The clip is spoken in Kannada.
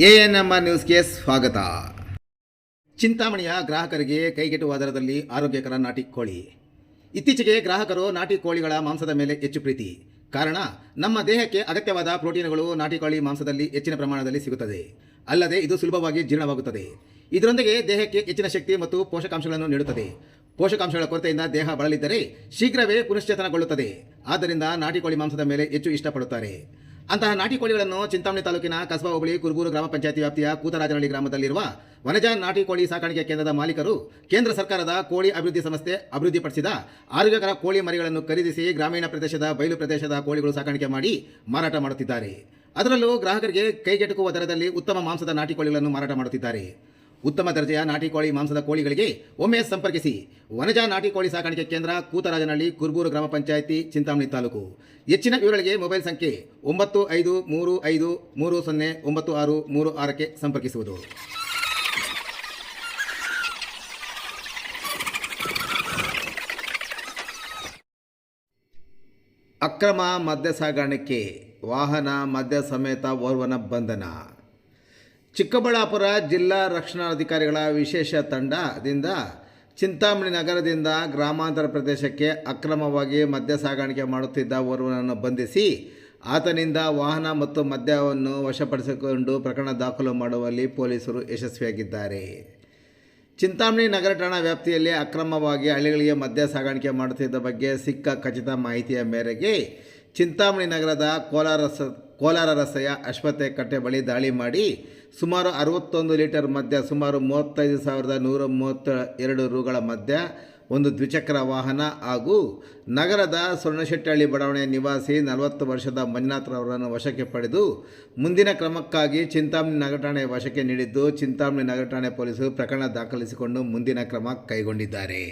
ಎಎನ್ಎಂಆರ್ ನ್ಯೂಸ್ಗೆ ಸ್ವಾಗತ. ಚಿಂತಾಮಣಿಯ ಗ್ರಾಹಕರಿಗೆ ಕೈಗೆಟುವ ದರದಲ್ಲಿ ಆರೋಗ್ಯಕರ ನಾಟಿ ಕೋಳಿ. ಇತ್ತೀಚೆಗೆ ಗ್ರಾಹಕರು ನಾಟಿ ಕೋಳಿಗಳ ಮಾಂಸದ ಮೇಲೆ ಹೆಚ್ಚು ಪ್ರೀತಿ. ಕಾರಣ, ನಮ್ಮ ದೇಹಕ್ಕೆ ಅಗತ್ಯವಾದ ಪ್ರೋಟೀನ್ಗಳು ನಾಟಿ ಕೋಳಿ ಮಾಂಸದಲ್ಲಿ ಹೆಚ್ಚಿನ ಪ್ರಮಾಣದಲ್ಲಿ ಸಿಗುತ್ತದೆ. ಅಲ್ಲದೆ ಇದು ಸುಲಭವಾಗಿ ಜೀರ್ಣವಾಗುತ್ತದೆ. ಇದರೊಂದಿಗೆ ದೇಹಕ್ಕೆ ಹೆಚ್ಚಿನ ಶಕ್ತಿ ಮತ್ತು ಪೋಷಕಾಂಶಗಳನ್ನು ನೀಡುತ್ತದೆ. ಪೋಷಕಾಂಶಗಳ ಕೊರತೆಯಿಂದ ದೇಹ ಬಳಲಿದ್ದರೆ ಶೀಘ್ರವೇ ಪುನಶ್ಚೇತನಗೊಳ್ಳುತ್ತದೆ. ಆದ್ದರಿಂದ ನಾಟಿ ಕೋಳಿ ಮಾಂಸದ ಮೇಲೆ ಹೆಚ್ಚು ಇಷ್ಟಪಡುತ್ತಾರೆ. ಅಂತಹ ನಾಟಿ ಕೋಳಿಗಳನ್ನು ಚಿಂತಾಮಣಿ ತಾಲೂಕಿನ ಕಸಬಾ ಹೋಬಳಿ ಕುರುಬೂರು ಗ್ರಾಮ ಪಂಚಾಯತಿ ವ್ಯಾಪ್ತಿಯ ಕೂತರಾಜನಹಳ್ಳಿ ಗ್ರಾಮದಲ್ಲಿರುವ ವನಜ ನಾಟಿ ಕೋಳಿ ಸಾಕಾಣಿಕೆ ಕೇಂದ್ರದ ಮಾಲೀಕರು ಕೇಂದ್ರ ಸರ್ಕಾರದ ಕೋಳಿ ಅಭಿವೃದ್ಧಿ ಸಂಸ್ಥೆ ಅಭಿವೃದ್ಧಿಪಡಿಸಿದ ಆರೋಗ್ಯಕರ ಕೋಳಿ ಮರಿಗಳನ್ನು ಖರೀದಿಸಿ ಗ್ರಾಮೀಣ ಪ್ರದೇಶದ ಬಯಲು ಪ್ರದೇಶದ ಕೋಳಿಗಳು ಸಾಕಾಣಿಕೆ ಮಾಡಿ ಮಾರಾಟ ಮಾಡುತ್ತಿದ್ದಾರೆ. ಅದರಲ್ಲೂ ಗ್ರಾಹಕರಿಗೆ ಕೈಗೆಟುಕುವ ದರದಲ್ಲಿ ಉತ್ತಮ ಮಾಂಸದ ನಾಟಿ ಕೋಳಿಗಳನ್ನು ಮಾರಾಟ ಮಾಡುತ್ತಿದ್ದಾರೆ. ಉತ್ತಮ ದರ್ಜೆಯ ನಾಟಿ ಕೋಳಿ ಮಾಂಸದ ಕೋಳಿಗಳಿಗೆ ಒಮ್ಮೆ ಸಂಪರ್ಕಿಸಿ. ವನಜ ನಾಟಿ ಕೋಳಿ ಸಾಕಾಣಿಕೆ ಕೇಂದ್ರ ಕೂತರಾಜನಹಳ್ಳಿ, ಕುರ್ಬೂರು ಗ್ರಾಮ ಪಂಚಾಯಿತಿ, ಚಿಂತಾಮಣಿ ತಾಲೂಕು. ಹೆಚ್ಚಿನ ವಿವರಗಳಿಗೆ ಮೊಬೈಲ್ ಸಂಖ್ಯೆ ಒಂಬತ್ತು ಐದು ಮೂರು ಐದು ಮೂರು ಸೊನ್ನೆ ಒಂಬತ್ತು ಆರು ಮೂರು ಆರಕ್ಕೆ ಸಂಪರ್ಕಿಸುವುದು. ಅಕ್ರಮ ಮದ್ಯ ಸಾಗಾಣಿಕೆ ವಾಹನ ಮದ್ಯ ಸಮೇತ ಓರ್ವನ ಬಂಧನ. ಚಿಕ್ಕಬಳ್ಳಾಪುರ ಜಿಲ್ಲಾ ರಕ್ಷಣಾಧಿಕಾರಿಗಳ ವಿಶೇಷ ತಂಡದಿಂದ ಚಿಂತಾಮಣಿ ನಗರದಿಂದ ಗ್ರಾಮಾಂತರ ಪ್ರದೇಶಕ್ಕೆ ಅಕ್ರಮವಾಗಿ ಮದ್ಯ ಸಾಗಾಣಿಕೆ ಮಾಡುತ್ತಿದ್ದ ಓರ್ವನನ್ನು ಬಂಧಿಸಿ ಆತನಿಂದ ವಾಹನ ಮತ್ತು ಮದ್ಯವನ್ನು ವಶಪಡಿಸಿಕೊಂಡು ಪ್ರಕರಣ ದಾಖಲು ಮಾಡುವಲ್ಲಿ ಪೊಲೀಸರು ಯಶಸ್ವಿಯಾಗಿದ್ದಾರೆ. ಚಿಂತಾಮಣಿ ನಗರ ಠಾಣಾ ವ್ಯಾಪ್ತಿಯಲ್ಲಿ ಅಕ್ರಮವಾಗಿ ಹಳ್ಳಿಗಳಿಗೆ ಮದ್ಯ ಸಾಗಾಣಿಕೆ ಮಾಡುತ್ತಿದ್ದ ಬಗ್ಗೆ ಸಿಕ್ಕ ಖಚಿತ ಮಾಹಿತಿಯ ಮೇರೆಗೆ ಚಿಂತಾಮಣಿ ನಗರದ ಕೋಲಾರ ಕೋಲಾರ ರಸ್ತೆಯ ಅಶ್ವತ್ಥೆ ಕಟ್ಟೆ ಬಳಿ ದಾಳಿ ಮಾಡಿ ಸುಮಾರು ಅರವತ್ತೊಂದು ಲೀಟರ್ ಮದ್ಯ, ಸುಮಾರು ಮೂವತ್ತೈದು ಸಾವಿರದ ನೂರ ಮೂವತ್ತ ಎರಡು ರುಗಳ ಮದ್ಯ, ಒಂದು ದ್ವಿಚಕ್ರ ವಾಹನ ಹಾಗೂ ನಗರದ ಸೊರ್ಣಶೆಟ್ಟಹಳ್ಳಿ ಬಡಾವಣೆಯ ನಿವಾಸಿ ನಲವತ್ತು ವರ್ಷದ ಮಂಜುನಾಥ್ರವರನ್ನು ವಶಕ್ಕೆ ಪಡೆದು ಮುಂದಿನ ಕ್ರಮಕ್ಕಾಗಿ ಚಿಂತಾಮಣಿ ನಗರ ಠಾಣೆ ವಶಕ್ಕೆ ನೀಡಿದ್ದು ಚಿಂತಾಮಣಿ ನಗರ ಠಾಣೆ ಪೊಲೀಸರು ಪ್ರಕರಣ ದಾಖಲಿಸಿಕೊಂಡು ಮುಂದಿನ ಕ್ರಮ ಕೈಗೊಂಡಿದ್ದಾರೆ.